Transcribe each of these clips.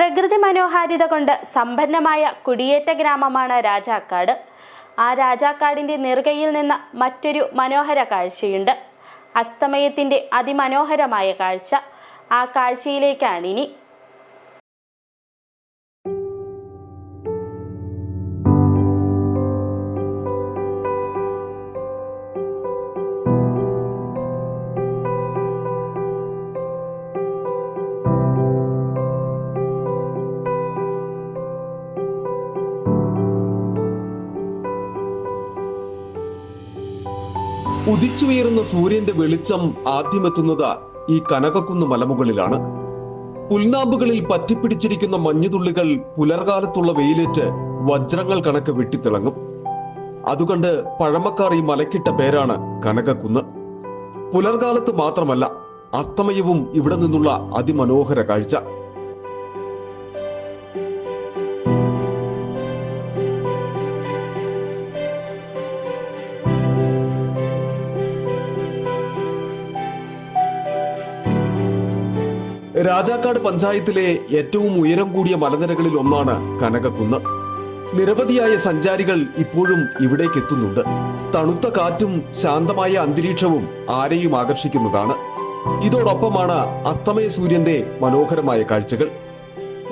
പ്രകൃതി മനോഹാരിത കൊണ്ട് സമ്പന്നമായ കുടിയേറ്റ ഗ്രാമമാണ് രാജാക്കാട്. ആ രാജാക്കാടിന്റെ നെറുകയിൽ നിന്ന് മറ്റൊരു മനോഹര കാഴ്ചയുണ്ട്. അസ്തമയത്തിന്റെ അതിമനോഹരമായ കാഴ്ച. ആ കാഴ്ചയിലേക്കാണിനി ഉദിച്ചുയരുന്ന സൂര്യന്റെ വെളിച്ചം ആദ്യമെത്തുന്നത് ഈ കനകക്കുന്ന് മലമുകളിലാണ്. പുൽനാമ്പുകളിൽ പറ്റിപ്പിടിച്ചിരിക്കുന്ന മഞ്ഞുതുള്ളികൾ പുലർകാലത്തുള്ള വെയിലേറ്റ് വജ്രങ്ങൾ കണക്ക് വെട്ടിത്തിളങ്ങും. അതുകൊണ്ട് പഴമക്കാർ ഈ മലക്കിട്ട പേരാണ് കനകക്കുന്ന്. പുലർകാലത്ത് മാത്രമല്ല അസ്തമയവും ഇവിടെ നിന്നുള്ള അതിമനോഹര കാഴ്ച. രാജാക്കാട് പഞ്ചായത്തിലെ ഏറ്റവും ഉയരം കൂടിയ മലനിരകളിൽ ഒന്നാണ് കനകക്കുന്ന്. നിരവധിയായ സഞ്ചാരികൾ ഇപ്പോഴും ഇവിടേക്ക് എത്തുന്നുണ്ട്. തണുത്ത കാറ്റും ശാന്തമായ അന്തരീക്ഷവും ആരെയും ആകർഷിക്കുന്നതാണ്. ഇതോടൊപ്പമാണ് അസ്തമയ സൂര്യന്റെ മനോഹരമായ കാഴ്ചകൾ.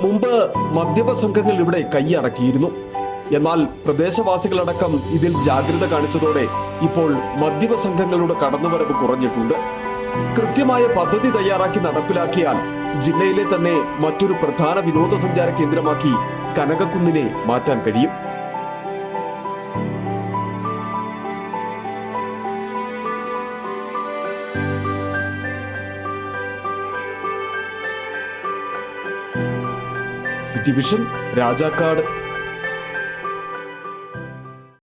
മുമ്പ് മദ്യപ സംഘങ്ങൾ ഇവിടെ കൈയടക്കിയിരുന്നു എന്നാൽ പ്രദേശവാസികളടക്കം ഇതിൽ ജാഗ്രത കാണിച്ചതോടെ ഇപ്പോൾ മദ്യപ സംഘങ്ങളുടെ കടന്നുവരവ് കുറഞ്ഞിട്ടുണ്ട്. കൃത്യമായ പദ്ധതി തയ്യാറാക്കി നടപ്പിലാക്കിയാൽ ജില്ലയിലെ തന്നെ മറ്റൊരു പ്രധാന വിനോദസഞ്ചാര കേന്ദ്രമാക്കി കനകക്കുന്നിനെ മാറ്റാൻ കഴിയും. City vision Rajakkad.